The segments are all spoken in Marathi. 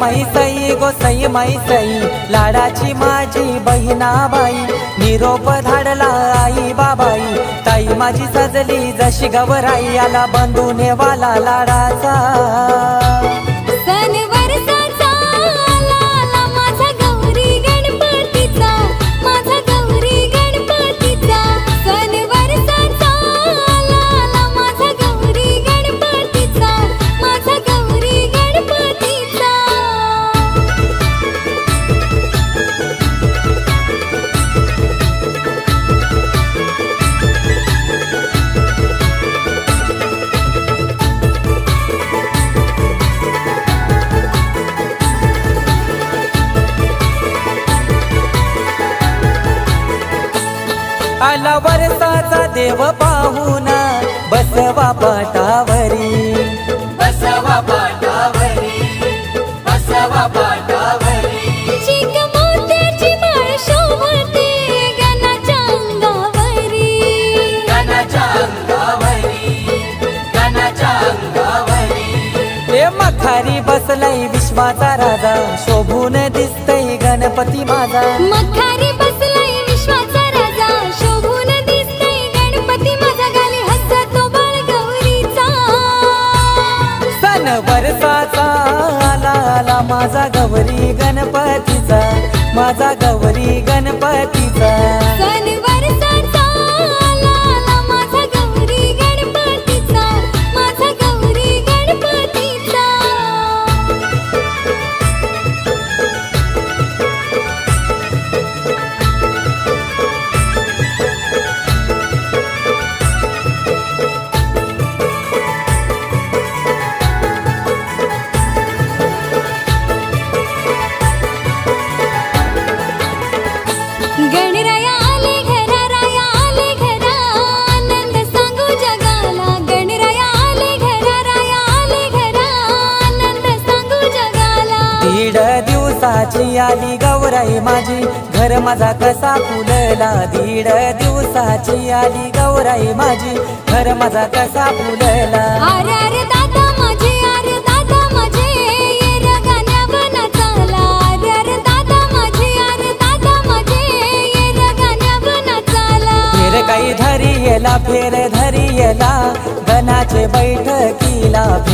मैसई गोसई मैसई. लाडाची माझी बहिणाबाई निरोप धाडला आई बाबाई. ताई माझी सजली जशी गवराई आला बंधूने वाला लाडाचा. आला वरसाचा देव पाहुणा बसवा पाटावरी. बसवा पाटावरी. बसवा पाटावरी. मोत्याची माळ शोभते गणाच्या अंगावरी. गणाच्या अंगावरी. गणाच्या अंगावरी. ए मखारी बसलाय विश्वाचा राजा. शोभून दिसतय गणपती माझा. मखारी माझा गौरी गणपतीचा माझा गौरी गणपतीचा. दिवसाची आली गौराई माझी घर माझा कसा फुलला. दीड दिवसाची आली गौराई माझी घर माझा कसा फुलला.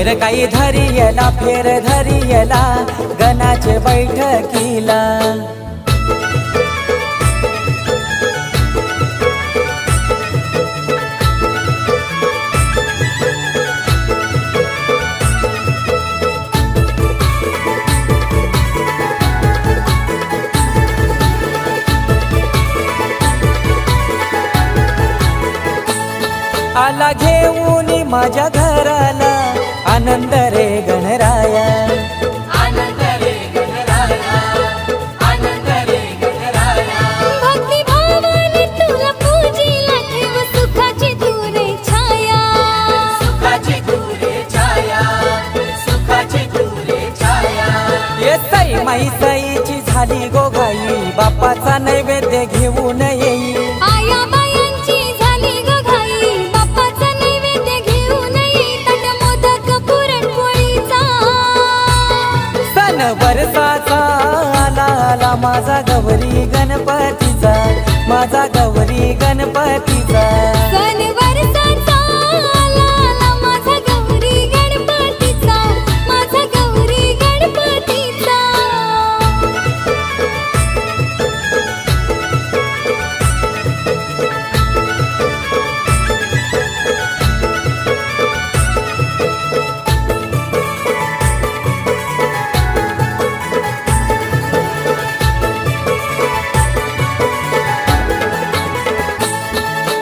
फेर काही धरी येला फेर धरी येला गणाचे बैठकीला। आला घेऊन माझ्या घराला आनंद रे गणराया आनंद रे गणराया आनंद रे गणराया भक्ती भावाने तुला पूजीला ठेव सुखाची छाया। सुखाची छाया सुखाची तुरे छाया। येतई माई साईची झाली गोगाई बापाचा नैवेद्य घेऊन माझा गौरी गणपतीचा माझा गौरी गणपतीचा.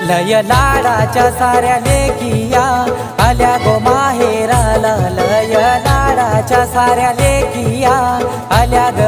लय लाडाच्या साऱ्या लेखिया आल्या गो माहेराला लय लाडाच्या साऱ्या लेखिया आल्या ग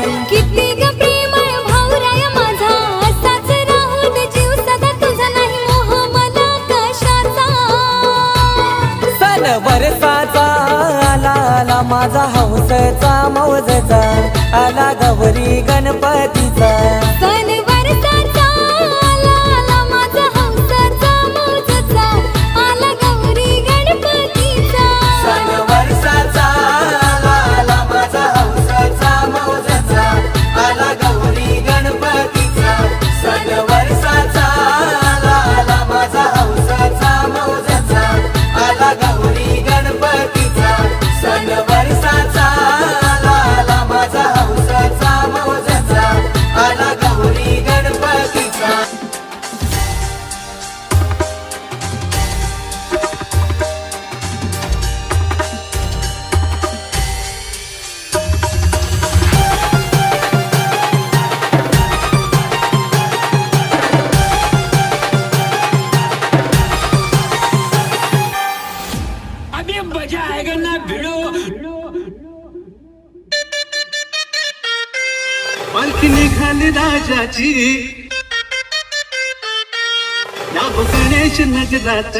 माझा हौसचा मौजचा आला गौरी गणपतीचा. वाट निघाली राजाची. या गणेश नजरात